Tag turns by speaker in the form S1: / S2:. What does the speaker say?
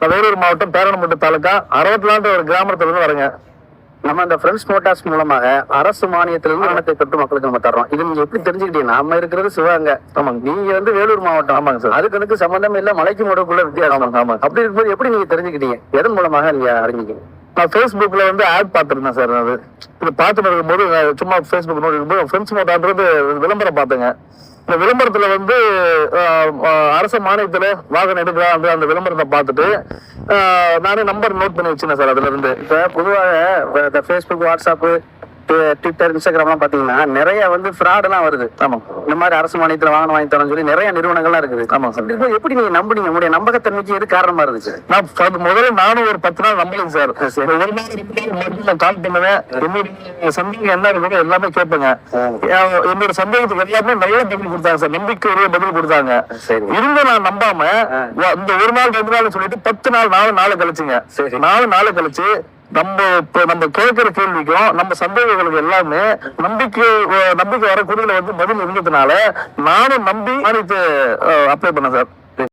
S1: வேலூர் மாவட்டம் பேரணம்பட்டு தாலுக்கா அறுபத்தலான்ற ஒரு கிராமத்துல இருந்து வரேங்க.
S2: நம்ம இந்த ஃப்ரெண்ட்ஸ் மோட்டார்ஸ் மூலமாக அரசு மானியத்திலிருந்து பணத்தை பெற்று மக்களுக்கு நம்ம தர்றோம். இது நீங்க எப்படி தெரிஞ்சுக்கிட்டீங்க? நம்ம இருக்கிறது சிவகங்கை.
S1: ஆமாங்க.
S2: நீங்க வந்து வேலூர் மாவட்டம்.
S1: ஆமாங்க சார்.
S2: அதுக்கு எனக்கு சம்பந்தம் இல்ல. மலைக்கு மோடுக்குள்ள வித்தியாசம்.
S1: ஆமாங்க
S2: அப்படி இருக்கும்போது எப்படி நீங்க தெரிஞ்சுக்கிட்டீங்க? எதன் மூலமாக நீங்க அறிஞ்சீங்க
S1: நான் ஃபேஸ்புக்ல வந்து ஆட் பார்த்துருந்தேன் சார் அது. இது பார்த்துட்டு இருக்கும்போது சும்மா ஃபேஸ்புக் நோட்டி இருக்கும்போது ஃப்ரெண்ட்ஸ் மோட்டான்றது விளம்பரம் பார்த்தேங்க. இந்த விளம்பரத்துல வந்து அரசு மானியத்துல வாகனம் எடுக்கிறா அந்த அந்த விளம்பரத்தை பார்த்துட்டு நானே நம்பர் நோட் பண்ணி வச்சுனேன் சார் அதுல இருந்து.
S2: இப்ப பொதுவாக இந்த ஃபேஸ்புக் வாட்ஸ்அப்பு ட்விட்டர் இன்ஸ்டாகிராம்லாம் பாத்தீங்கன்னா நிறைய வந்து ஃப்ராட் எல்லாம் வருது.
S1: ஆமா.
S2: இந்த மாதிரி அரசு மானியத்துல வாகனம் வாங்கி தரேன்னு சொல்லி நிறைய நிறுவனங்கள்லாம் இருக்குது.
S1: ஆமா சார்.
S2: இருக்கும்போது எப்படி நீங்க நம்புனீங்க? உங்களுடைய நம்பகத்தன்மைக்கு எது காரணமா இருந்துச்சு?
S1: நான் முதல்ல நானும் ஒரு பத்து நாள் நம்பலைங்க சார். ஒரு நாள் நான் கால் பண்ணுவேன் என்னுடைய சந்தேகம் என்ன இருக்குன்னு எல்லாமே கேட்பேங்க என்- என்னோட சந்தேகத்துக்கு எல்லாமே நல்ல பதில் கொடுத்தாங்க சார். நம்பிக்கை உரிய பதில் கொடுத்தாங்க.
S2: சரி.
S1: இருந்து நான் நம்பாம இந்த ஒரு நாள் ரெண்டு நாள் சொல்லிட்டு பத்து நாள் நாலு நாள் கழிச்சுங்க. நாலு நாள் கழிச்சு நம்ம இப்போ நம்ம கேட்குற கேள்விக்கும் நம்ம சந்தேகங்களுக்கு எல்லாமே நம்பிக்கை நம்பிக்கை வர வரக்கூடியல வந்து பதில் இருந்ததுனால நானும் நம்பி அனைத்து அப்ளை பண்ணேன் சார்.